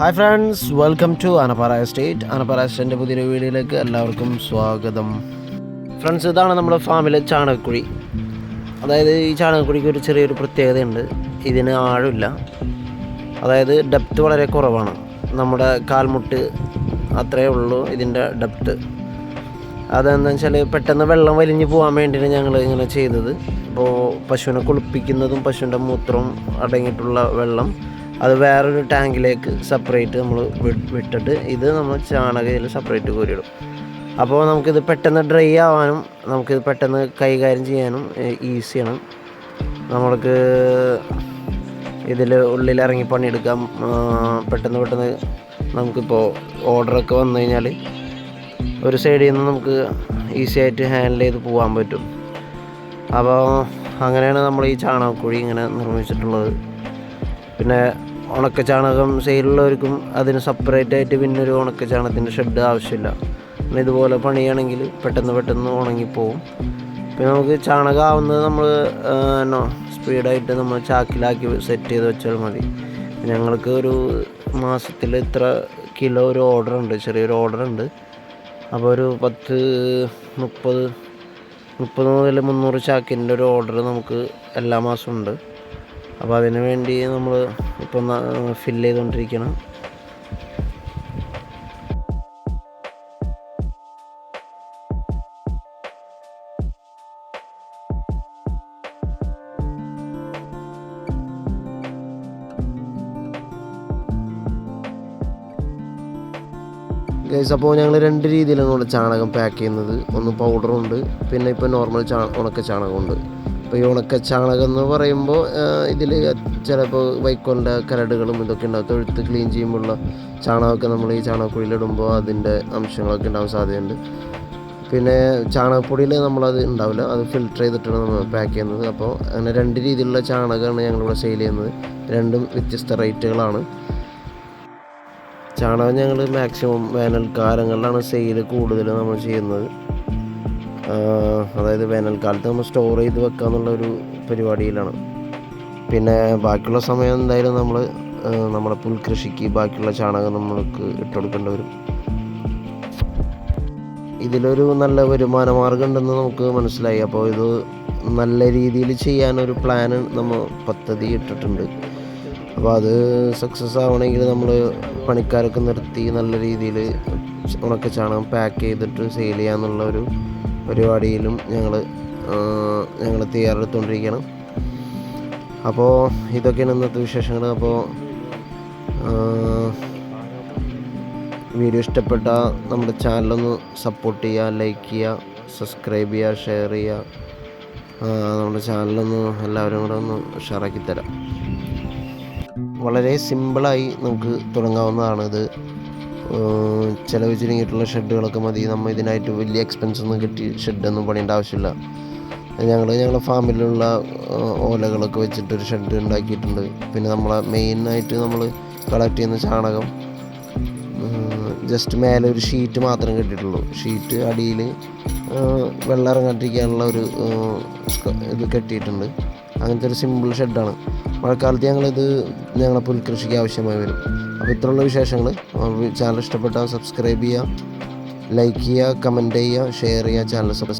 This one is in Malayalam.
Hi friends welcome to Anappara estate Anappara എസ്റ്റേറ്റിന്റെ പുതിയൊരു വീഡിയോയിലേക്ക് എല്ലാവർക്കും സ്വാഗതം. ഫ്രണ്ട്സ് ഇതാണ് നമ്മുടെ ഫാമിലെ ചാണകക്കുഴി അതായത് ഈ ചാണകക്കുഴിക്ക് ഒരു ചെറിയൊരു പ്രത്യേകതയുണ്ട്. ഇതിന് ആഴമില്ല. അതായത് ഡെപ്ത് വളരെ കുറവാണ്. നമ്മുടെ കാൽമുട്ട് അത്രയേ ഉള്ളൂ ഇതിന്റെ ഡെപ്ത് അതെന്താ വെച്ചാൽ പെട്ടെന്ന് വെള്ളം വലിഞ്ഞു പോകാൻ വേണ്ടിയാണ് ഞങ്ങൾ ഇങ്ങനെ ചെയ്തത്. അപ്പോൾ പശുവിനെ കുളിപ്പിക്കുന്നതും പശുവിന്റെ മൂത്രവും അടങ്ങിയിട്ടുള്ള വെള്ളം. അത് വേറൊരു ടാങ്കിലേക്ക് സെപ്പറേറ്റ് നമ്മൾ വിട്ടിട്ട് ഇത് നമ്മൾ ചാണകയിൽ സെപ്പറേറ്റ് കോരിയിടും. അപ്പോൾ നമുക്കിത് പെട്ടെന്ന് ഡ്രൈ ആവാനും നമുക്കിത് പെട്ടെന്ന് കൈകാര്യം ചെയ്യാനും ഈസിയാണ് നമ്മൾക്ക് ഇതിൽ ഉള്ളിൽ ഇറങ്ങി പണിയെടുക്കാം പെട്ടെന്ന് പെട്ടെന്ന് നമുക്കിപ്പോൾ ഓർഡറൊക്കെ വന്നു കഴിഞ്ഞാൽ ഒരു സൈഡിൽ നിന്ന് നമുക്ക് ഈസി ആയിട്ട് ഹാൻഡിൽ ചെയ്ത് പോകാൻ പറ്റും. അപ്പോൾ അങ്ങനെയാണ് നമ്മൾ ഈ ചാണകക്കുഴി ഇങ്ങനെ നിർമ്മിച്ചിട്ടുള്ളത്. പിന്നെ ഉണക്ക ചാണകം സെയിലുള്ളവർക്കും അതിന് സെപ്പറേറ്റ് ആയിട്ട് പിന്നെ ഒരു ഉണക്ക ചാണകത്തിന്റെ ഷെഡ് ആവശ്യമില്ല. പിന്നെ ഇതുപോലെ പണിയാണെങ്കിൽ പെട്ടെന്ന് പെട്ടെന്ന് ഉണങ്ങിപ്പോവും. പിന്നെ നമുക്ക് ചാണകം ആവുന്നത് നമ്മൾ സ്പീഡായിട്ട് നമ്മൾ ചാക്കിലാക്കി സെറ്റ് ചെയ്ത് വെച്ചാൽ മതി. ഞങ്ങൾക്ക് ഒരു മാസത്തിൽ ഇത്ര കിലോ ഒരു ഓർഡർ ഉണ്ട് ചെറിയൊരു ഓർഡർ ഉണ്ട്. അപ്പോൾ ഒരു പത്ത് മുപ്പത് മുപ്പത് മുതൽ മുന്നൂറ് ചാക്കിന്റെ ഒരു ഓർഡർ നമുക്ക് എല്ലാ മാസവും ഉണ്ട്. അപ്പോൾ അതിനു വേണ്ടി നമ്മൾ ഇപ്പം ഫില്ല് ചെയ്തുകൊണ്ടിരിക്കണം ഗൈസ് അപ്പോൾ ഞങ്ങൾ രണ്ട് രീതിയിലാണ് ഇവിടെ ചാണകം പാക്ക് ചെയ്യുന്നത്. ഒന്ന് പൗഡറുണ്ട് പിന്നെ ഇപ്പോൾ നോർമൽ ചാ ഉണക്ക ചാണകമുണ്ട്. അപ്പോൾ ഈ ഉണക്ക ചാണകം എന്ന് പറയുമ്പോൾ ഇതിൽ ചിലപ്പോൾ വൈക്കോലിന്റെ കരടുകളും ഇതൊക്കെ ഉണ്ടാവും. തൊഴുത്ത് ക്ലീൻ ചെയ്യുമ്പോഴുള്ള ചാണകമൊക്കെ നമ്മൾ ഈ ചാണകക്കുഴിയിലിടുമ്പോൾ അതിന്റെ അംശങ്ങളൊക്കെ ഉണ്ടാവാൻ സാധ്യതയുണ്ട്. പിന്നെ ചാണകപ്പൊടിയിൽ നമ്മളത് ഉണ്ടാവില്ല. അത് ഫിൽറ്റർ ചെയ്തിട്ടാണ് നമ്മൾ പാക്ക് ചെയ്യുന്നത്. അപ്പോൾ അങ്ങനെ രണ്ട് രീതിയിലുള്ള ചാണകമാണ് ഞങ്ങളിവിടെ സെയിൽ ചെയ്യുന്നത്. രണ്ടും വ്യത്യസ്ത റേറ്റുകളാണ് ചാണകം ഞങ്ങൾ മാക്സിമം വേനൽക്കാലങ്ങളിലാണ് സെയിൽ കൂടുതൽ നമ്മൾ ചെയ്യുന്നത്. അതായത് വേനൽക്കാലത്ത് നമ്മൾ സ്റ്റോർ ചെയ്ത് വെക്കുക എന്നുള്ള ഒരു പരിപാടിയിലാണ്. പിന്നെ ബാക്കിയുള്ള സമയം എന്തായാലും നമ്മൾ നമ്മുടെ പുൽകൃഷിക്ക് ബാക്കിയുള്ള ചാണകം നമ്മൾക്ക് ഇട്ടുകൊടുക്കേണ്ടി വരും. ഇതിലൊരു നല്ല വരുമാന മാർഗം ഉണ്ടെന്ന് നമുക്ക് മനസ്സിലായി. അപ്പോൾ ഇത് നല്ല രീതിയിൽ ചെയ്യാനൊരു പ്ലാൻ നമ്മൾ പദ്ധതി ഇട്ടിട്ടുണ്ട്. അപ്പോൾ അത് സക്സസ് ആവണമെങ്കിൽ നമ്മൾ പണിക്കാരൊക്കെ നിർത്തി നല്ല രീതിയിൽ ഉണക്ക ചാണകം പാക്ക് ചെയ്തിട്ട് സെയിൽ ചെയ്യാന്നുള്ള ഒരു പരിപാടിയിലും ഞങ്ങൾ ഞങ്ങൾ തയ്യാറെടുത്തുകൊണ്ടിരിക്കണം അപ്പോൾ ഇതൊക്കെയാണ് ഇന്നത്തെ വിശേഷങ്ങൾ. അപ്പോൾ വീഡിയോ ഇഷ്ടപ്പെട്ട നമ്മുടെ ചാനലൊന്ന് സപ്പോർട്ട് ചെയ്യുക ലൈക്ക് ചെയ്യുക സബ്സ്ക്രൈബ് ചെയ്യുക ഷെയർ ചെയ്യുക. നമ്മുടെ ചാനലൊന്ന് എല്ലാവരും കൂടെ ഒന്ന് ഷെയറാക്കി തരാം വളരെ സിമ്പിളായി നമുക്ക് തുടങ്ങാവുന്നതാണ് ഇത്. ഏഹ് ചിലവ് ചുരുങ്ങിയിട്ടുള്ള ഷെഡുകളൊക്കെ മതി. നമ്മൾ ഇതിനായിട്ട് വലിയ എക്സ്പെൻസ് ഒന്നും കിട്ടി ഷെഡൊന്നും പണിയേണ്ട ആവശ്യമില്ല. ഞങ്ങൾ ഞങ്ങളുടെ ഫാമിലുള്ള ഓലകളൊക്കെ വെച്ചിട്ടൊരു ഷെഡ് ഉണ്ടാക്കിയിട്ടുണ്ട്. പിന്നെ നമ്മളെ മെയിനായിട്ട് നമ്മൾ കളക്ട് ചെയ്യുന്ന ചാണകം ജസ്റ്റ് മേലെ ഒരു ഷീറ്റ് മാത്രം കെട്ടിയിട്ടുള്ളൂ. ഷീറ്റ് അടിയിൽ വെള്ളം ഇറങ്ങാണ്ടിരിക്കാനുള്ള ഒരു ഇത് കെട്ടിയിട്ടുണ്ട്. അങ്ങനത്തെ ഒരു സിമ്പിൾ ഷെഡാണ്. മഴക്കാലത്ത് ഞങ്ങളിത് ഞങ്ങളെ പുൽകൃഷിക്ക് ആവശ്യമായി വരും. അപ്പോൾ ഇത്രയുള്ള വിശേഷങ്ങൾ ചാനൽ ഇഷ്ടപ്പെട്ടാൽ സബ്സ്ക്രൈബ് ചെയ്യുക ലൈക്ക് ചെയ്യുക കമന്റ് ചെയ്യുക ഷെയർ ചെയ്യുക ചാനൽ സബ്സ്ക്രൈബ്